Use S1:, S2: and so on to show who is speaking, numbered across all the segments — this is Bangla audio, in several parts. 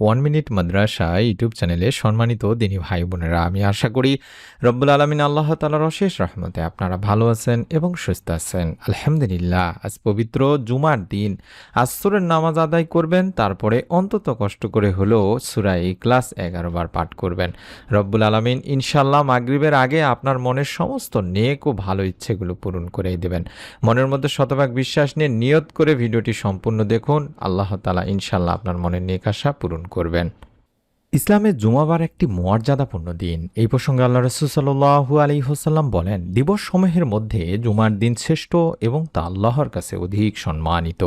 S1: ওয়ান মিনিট মাদ্রাসা ইউটিউব চ্যানেলে সম্মানিত দিনী ভাই বোনেরা, আমি আশা করি রব্বুল আলমিন আল্লাহ তালার অশেষ রহমতে আপনারা ভালো আছেন এবং সুস্থ আছেন। আলহামদুলিল্লাহ, আজ পবিত্র জুমার দিন। আসরের নামাজ আদায় করবেন, তারপরে অন্তত কষ্ট করে হলেও সুরাই ক্লাস এগারো বার পাঠ করবেন। রব্বুল আলমিন ইনশাল্লাহ মাগরিবের আগে আপনার মনের সমস্ত নেক ও ভালো ইচ্ছেগুলো পূরণ করেই দেবেন। মনের মধ্যে শতভাগ বিশ্বাস নিয়ে নিয়ত করে ভিডিওটি সম্পূর্ণ দেখুন। আল্লাহ তালা ইনশাল্লাহ আপনার মনের নেক আশা পূরণ করবেন। ইসলামের জুমাবার একটি মর্যাদাপূর্ণ দিন। এই প্রসঙ্গে আল্লাহ রসুল সাল্লু আলী হোসাল্লাম বলেন দিবস সমূহের মধ্যে জুমার দিন শ্রেষ্ঠ এবং তা আল্লাহর কাছে অধিক সম্মানিত।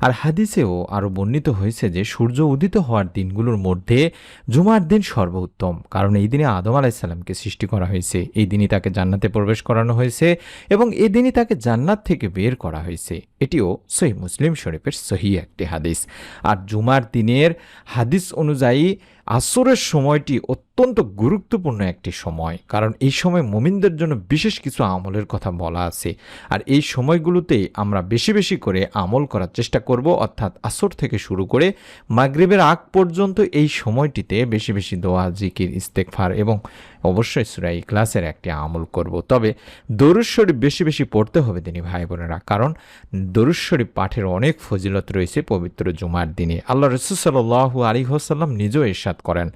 S1: আর হাদিসেও আরও বর্ণিত হয়েছে যে, সূর্য উদিত হওয়ার দিনগুলোর মধ্যে জুমার দিন সর্বোত্তম, কারণ এই দিনে আদম আলাইসাল্লামকে সৃষ্টি করা হয়েছে। এই দিনই তাকে জান্নাতে প্রবেশ করানো হয়েছে এবং এই দিনই তাকে জান্নাত থেকে বের করা হয়েছে। এটিও সহি মুসলিম শরীফের সহি একটি হাদিস। আর জুমার দিনের হাদিস অনুযায়ী আসরের সময়টি অত্যন্ত গুরুত্বপূর্ণ একটি সময়। কারণ এই সময় মোমিনদের জন্য বিশেষ কিছু আমলের কথা বলা আছে। আর এই সময়গুলোতে আমরা বেশি বেশি করে আমল করার চেষ্টা করব, অর্থাৎ আসর থেকে শুরু করে মাগরিবের আগ পর্যন্ত এই সময়টিতে বেশি বেশি দোয়া, জিকির ইস্তেকফার এবং অবশ্যই সুরাই ক্লাসের একটি আমল করব। তবে দরুদ শরীফ বেশি বেশি পড়তে হবে তিনি ভাই বোনেরা কারণ দরুদ শরীফ পাঠের অনেক ফজিলত রয়েছে পবিত্র জুমার দিনে। আল্লাহ রসুল আলী হোসাল্লাম নিজেও এরশাদ করেন।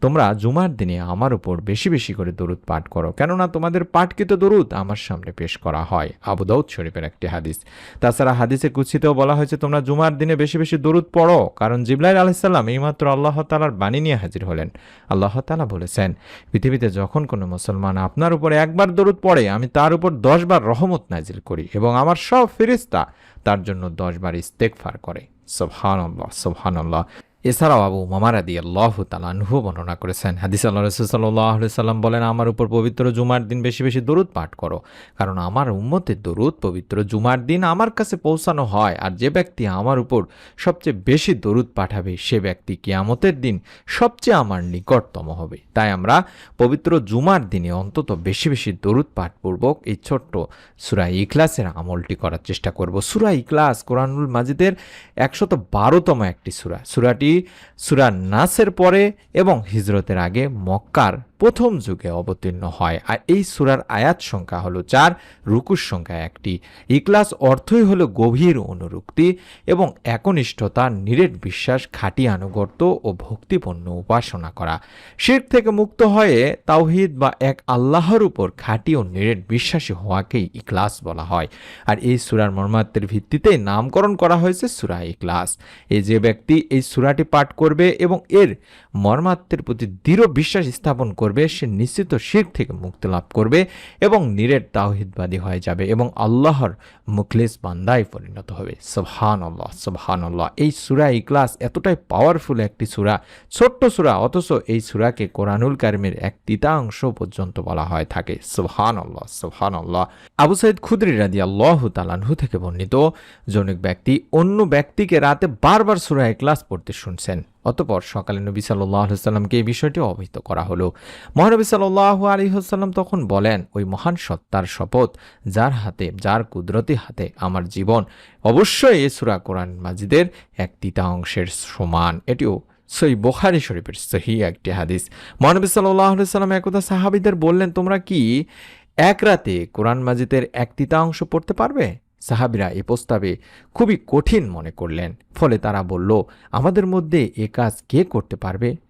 S1: তোমরা জুমার দিনে আমার উপর বেশি বেশি করে দরুদ পাঠ করো। কেননা তোমাদের পাঠকৃত দরুদ আমার সামনে পেশ করা হয়। আবু দাউদ শরীফের একটি হাদিস। তাছাড়া হাদিসে কুচ্ছিতেও বলা হয়েছে, তোমরা জুমার দিনে বেশি বেশি দরুদ পড়ো। কারণ জিবলাইল আলাইসাল্লাম এইমাত্র আল্লাহ তালার বাণী নিয়ে হাজির হলেন। আল্লাহ তালা বলেছেন, পৃথিবীতে যখন কোনো মুসলমান আপনার উপর একবার দরুদ পড়ে, আমি তার উপর দশবার রহমত নাজিল করি এবং আমার সব ফেরিস্তা তার জন্য দশবার ইস্তেকফার করে। সোহান আল্লাহ সোহান আল্লাহ এছাড়াও আবু মামারাদি আল্লাহ তালানহু বর্ণনা করেছেন। হাদিস আল্লাহ রসুল্লাহ সাল্লাম বলেন, আমার উপর পবিত্র জুমার দিন বেশি বেশি দরুদ পাঠ করো, কারণ আমার উম্মতের দরুদ পবিত্র জুমার দিন আমার কাছে পৌঁছানো হয়, আর যে ব্যক্তি আমার উপর সবচেয়ে বেশি দরুদ পাঠাবে, সে ব্যক্তি কিয়ামতের দিন সবচেয়ে আমার নিকটতম হবে। তাই আমরা পবিত্র জুমার দিনে অন্তত বেশি বেশি দরুদ পাঠপূর্বক এই ছোট্ট সুরা ইখলাসের আমলটি করার চেষ্টা করব। সুরা ইখলাস কোরআনুল মাজিদের একশত বারোতম একটি সুরা। সুরাটি সুরা নাসের পরে এবং হিজরতের আগে মক্কার প্রথম যুগে অবতীর্ণ হয়। আর এই সুরার আয়াত সংখ্যা হলো চার, রুকুর সংখ্যা একটি। ইকলাস অর্থই হলো গভীর অনুরুক্তি এবং একনিষ্ঠতা, নিরেট বিশ্বাস, খাঁটি আনুগত্য ও ভক্তিপূর্ণ উপাসনা করা। শির থেকে মুক্ত হয়ে তাওহিদ বা এক আল্লাহর উপর খাঁটি ও নিরেট বিশ্বাসী হওয়াকেই ইকলাস বলা হয়। আর এই সুরার মর্মাত্মের ভিত্তিতে নামকরণ করা হয়েছে সুরা ইকলাস এই যে ব্যক্তি এই সুরাটি পাঠ করবে এবং এর মর্মাত্মের প্রতি দৃঢ় বিশ্বাস স্থাপন করবে সে নিশ্চিত শির থেকে মুক্তি লাভ করবে এবং নিরেট তাওহিদবাদী হয়ে যাবে এবং আল্লাহর মুখলেস বান্দায় পরিণত হবে। সোহান আল্লাহ সোহান আল্লাহ এই সুরা ইকলাস এতটাই পাওয়ারফুল একটি সুরা, ছোট্ট সুরা, অথচ এই সুরাকে কোরআনুল কারিমের এক তৃতীয়াংশ পর্যন্ত বলা হয় থাকে। সোহান আল্লাহ সোহান আল্লাহ আবু সাইদ খুদরি রাদি আল্লাহ তালানহু থেকে বর্ণিত জনক ব্যক্তি অন্য ব্যক্তিকে রাতে বারবার সুরা ইকলাস পড়তে শুনছেন। অতপর সকালে নবী সাল্লাহ এই বিষয়টি অবহিত করা হলো। মহানবী সাল্লাহ আলী হাসাল্লাম তখন বলেন, ওই মহান সত্তার শপথ যার হাতে, যার কুদরতি হাতে আমার জীবন, অবশ্যই এ সুরা কোরআন মাজিদের এক তৃতা অংশের সমান। এটিও সই বোখারি শরীফের সহি একটি হাদিস। মহানবী সাল্লাহ একদা সাহাবিদের বললেন, তোমরা কি এক রাতে কোরআন মাজিদের এক তৃতীয়াংশ পড়তে পারবে? সাহাবিরা এ প্রস্তাবে খুবই কঠিন মনে করলেন। ফলে তারা বলল, আমাদের মধ্যে এ কাজ কে করতে পারবে?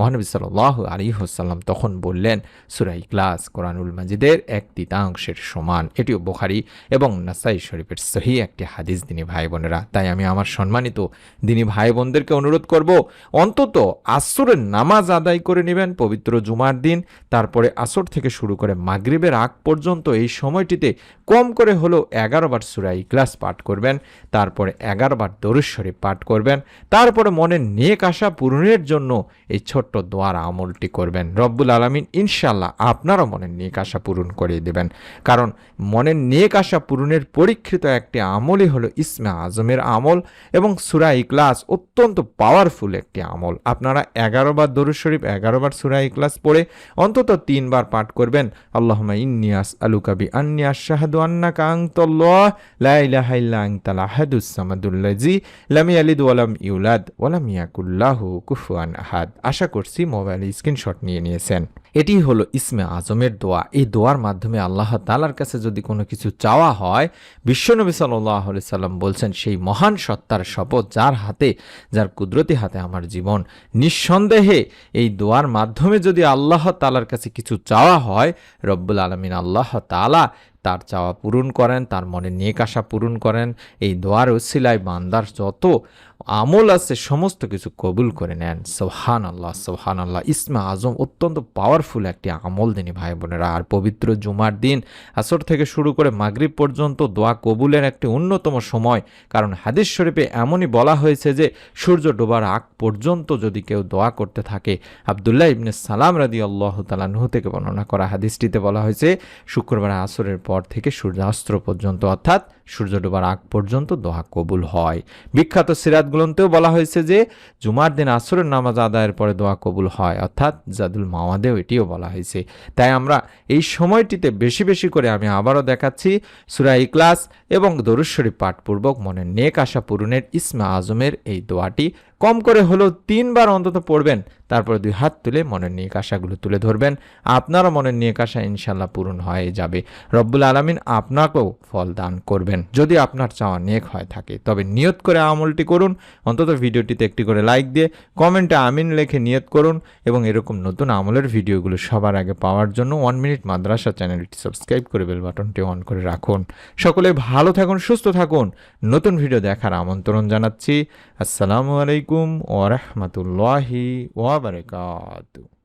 S1: মহানবী সাল্লাহ আলী হোসাল্লাম তখন বললেন সুরাই ক্লাস কোরআনুল মাজিদের এক তৃতীয়াংশের সমান। এটিও বোখারি এবং নাসাই শরীফের সহি একটি হাদিস, দিনী ভাই বোনেরা। তাই আমি আমার সম্মানিত দিনী ভাই বোনদেরকে অনুরোধ করব, অন্তত আসরের নামাজ আদায় করে নেবেন পবিত্র জুমার দিন, তারপরে আসর থেকে শুরু করে মাগরিবের আগ পর্যন্ত এই সময়টিতে কম করে হলেও এগারো বার সুরাই ক্লাস পাঠ করবেন, তারপরে এগারো বার দরুদ শরীফ পাঠ করবেন, তারপরে মনের নেক আশা পূরণের জন্য এই ছোট্ট ছোট্ট দোয়ার আমলটি করবেন। রব্বুল আলমিন ইনশাল্লাহ আপনারও মনের নেক আশা পূরণ করিয়ে দেবেন। কারণ মনের নেক আশা পূরণের পরীক্ষিত একটি আমলই হলো ইসমে আজমের আমল এবং সুরা ইকলাস অত্যন্ত পাওয়ারফুল একটি আমল। আপনারা এগারো বার দরুদ শরীফ, এগারো বার সুরা ইকলাস পড়ে অন্তত তিনবার পাঠ করবেন। আল্লাহমা ইন্নিয়াস আলুকাবি আন্নিয়াস শাহাদু আন্না কাংতল্লাহ লা ইলাহা ইল্লা আনতাল আহাদুস সামাদুল্লাজি লাম ইয়ালিদ ওয়ালাম ইউলাদ ওয়ালাম ইয়াকুল্লাহু কুফুয়ান আহাদ। আশা করছি, মোবাইলে স্ক্রিনশট নিয়ে নিয়েছেন। এটি হলো ইসমে আজমের দোয়া। এই দোয়ার মাধ্যমে আল্লাহ তালার কাছে যদি কোনো কিছু চাওয়া হয়, বিশ্বনবী সাল্লাহ সাল্লাম বলছেন, সেই মহান সত্তার শপথ যার হাতে, যার কুদরতি হাতে আমার জীবন। নিঃসন্দেহে এই দোয়ার মাধ্যমে যদি আল্লাহ তালার কাছে কিছু চাওয়া হয়, রব্বুল আলমিন আল্লাহ তালা তার চাওয়া পূরণ করেন, তার মনে নেক আশা পূরণ করেন। এই দোয়ার উসিলায় বান্দার যত আমল আছে, সমস্ত কিছু কবুল করে নেন। সোহান আল্লাহ সোহান আল্লাহ ইসমা আজম অত্যন্ত পাওয়ারফুল একটি আমল দিনী ভাই বোনেরা। আর পবিত্র জুমার দিন, আসর থেকে শুরু করে মাগরিব পর্যন্ত দোয়া কবুলের একটি অন্যতম সময়। কারণ হাদিস শরীফে এমনই বলা হয়েছে যে, সূর্য ডোবার আগ পর্যন্ত যদি কেউ দোয়া করতে থাকে, আবদুল্লাহ ইবনে সালাম রাদি আল্লাহ তালাহ থেকে বর্ণনা করা হাদিসটিতে বলা হয়েছে, শুক্রবার আসরের পর থেকে সূর্যাস্ত্র পর্যন্ত, অর্থাৎ সূর্য ডোবার আগ পর্যন্ত দোয়া কবুল হয়। বিখ্যাত সিরাতগুলোতেও বলা হয়েছে যে, জুমার দিন আসরের নামাজ আদায়ের পরে দোয়া কবুল হয়, অর্থাৎ জাদুল মাওয়াদেও এটিও বলা হয়েছে। তাই আমরা এই সময়টিতে বেশি বেশি করে আমি আবারও দেখাচ্ছি সুরা ইকলাস এবং দরুশ্বরী পাঠপূর্বক মনে নেক আশা পূরণের ইসমা আজমের এই দোয়াটি। কম করে হলেও তিনবার অন্তত পড়বেন তারপর দুই হাত তুলে মনের নিয়ে আশাগুলো তুলে ধরবেন। আপনারও মনের নিয়ে আশা ইনশাল্লাহ পূরণ হয়ে যাবে। রব্বুল আলমিন আপনাকেও ফল দান করবেন। যদি আপনার চাওয়া নেক হয় থাকে, তবে নিয়ত করে আমলটি করুন। অন্তত ভিডিওটিতে একটি করে লাইক দিয়ে কমেন্টে আমিন লেখে নিয়ত করুন এবং এরকম নতুন আমলের ভিডিওগুলো সবার আগে পাওয়ার জন্য ওয়ান মিনিট মাদ্রাসা চ্যানেলটি সাবস্ক্রাইব করে বেল বাটনটি অন করে রাখুন। সকলে ভালো থাকুন, সুস্থ থাকুন। নতুন ভিডিও দেখার আমন্ত্রণ জানাচ্ছি। আসসালামু আলাইকুম ওরহমতুল্লাহি kabar kah tuh